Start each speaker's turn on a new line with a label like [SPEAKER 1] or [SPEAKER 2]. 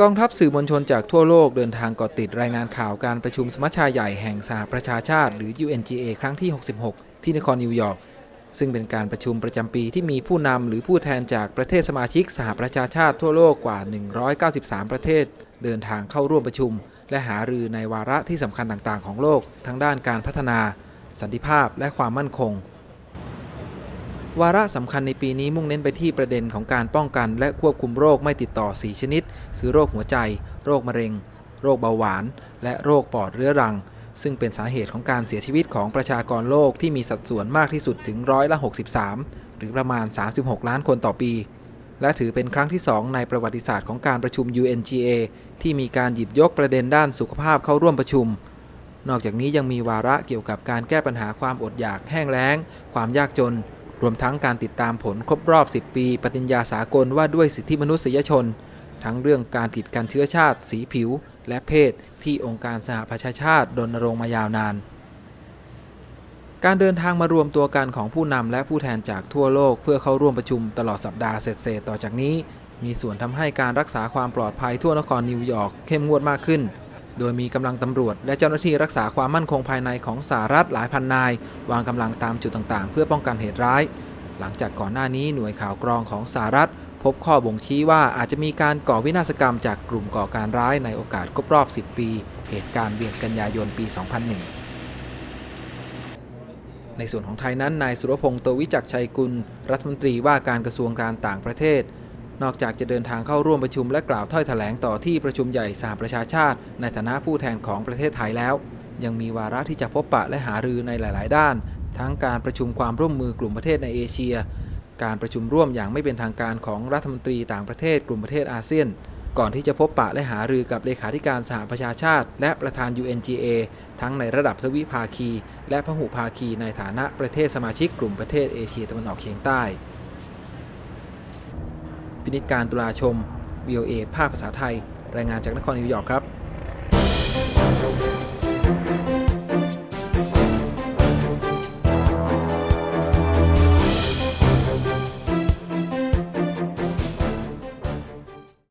[SPEAKER 1] กองทัพสื่อมวลชนจากทั่วโลกเดินทางเกาะติดรายงานข่าวการประชุมสมัชชาใหญ่แห่งสหประชาชาติ หรือ UNGA ครั้งที่ 66 ที่นครนิวยอร์กซึ่งเป็นการประชุมประจำปีที่มีผู้นำหรือผู้แทนจากประเทศสมาชิกสหประชาชาติทั่วโลกกว่า 193 ประเทศ เดินทางเข้าร่วมประชุม และหารือในวาระที่สำคัญต่างๆ ของโลก ทั้งด้านการพัฒนา สันติภาพและความมั่นคง วาระสำคัญในปีนี้มุ่งเน้นไปที่ประเด็นของการป้องกัน และควบคุมโรคไม่ติดต่อ 4 ชนิด คือโรคหัวใจ โรคมะเร็ง โรคเบาหวาน และโรคปอดเรื้อรัง ซึ่งเป็นสาเหตุของการเสียชีวิตของประชากรโลกที่มีสัดส่วนมากที่สุดถึงร้อยละ 63 หรือประมาณ 36 ล้านคนต่อปี และถือเป็นครั้งที่ 2 ในประวัติศาสตร์ของการประชุม UNGA ที่มีการหยิบยกประเด็นด้านสุขภาพเข้าร่วมประชุมนอกจากนี้ยังมีวาระเกี่ยวกับการแก้ปัญหาความอดอยากแห้งแล้ง ความยากจน รวมทั้งการติดตามผลครบรอบ 10 ปี ปฏิญญาสากลว่าด้วยสิทธิมนุษยชน ทั้งเรื่องการกีดกันเชื้อชาติ สีผิว และเพศ ที่องค์การสหประชาชาติรณรงค์มายาวนาน การเดินทางมารวมตัวกันของผู้นำและผู้แทนจากทั่วโลก เพื่อเข้าร่วมประชุมตลอดสัปดาห์เสร็จๆต่อจากนี้ มีส่วนทำให้การรักษาความปลอดภัยทั่วนครนิวยอร์กเข้มงวดมากขึ้น โดยมีกำลังตำรวจ และเจ้าหน้าที่รักษาความมั่นคงภายในของสหรัฐหลายพันนาย วางกำลังตามจุดต่างๆ เพื่อป้องกันเหตุร้าย หลังจากก่อนหน้านี้หน่วยข่าวกรองของสหรัฐ พบข้อบ่งชี้ว่าอาจจะมีการก่อวินาศกรรมจากกลุ่มก่อการร้ายในโอกาสครบรอบ 10 ปี เหตุการณ์เดือนกันยายนปี 2001ในส่วนของไทยนั้น นายสุรพงศ์โตวิจักชัยกุล รัฐมนตรีว่าการกระทรวงการต่างประเทศ นอกจากจะเดินทางเข้าร่วมประชุมและกล่าวถ้อยแถลงต่อที่ประชุมใหญ่สหประชาชาติ ในฐานะผู้แทนของประเทศไทยแล้ว ยังมีวาระที่จะพบปะและหารือในหลาย ๆ ด้าน ทั้งการประชุมความร่วมมือกลุ่มประเทศในเอเชีย การประชุมร่วมอย่างไม่เป็นทางการของรัฐมนตรีต่างประเทศกลุ่มประเทศอาเซียน ก่อนที่จะพบปะและหารือกับเลขาธิการสหประชาชาติ และประธาน UNGA ทั้งในระดับทวิภาคี และพหุภาคีในฐานะประเทศสมาชิกกลุ่มประเทศเอเชียตะวันออกเฉียงใต้ พินิจการตุลาชม VOA ภาคภาษาไทย รายงานจากนครนิวยอร์กครับ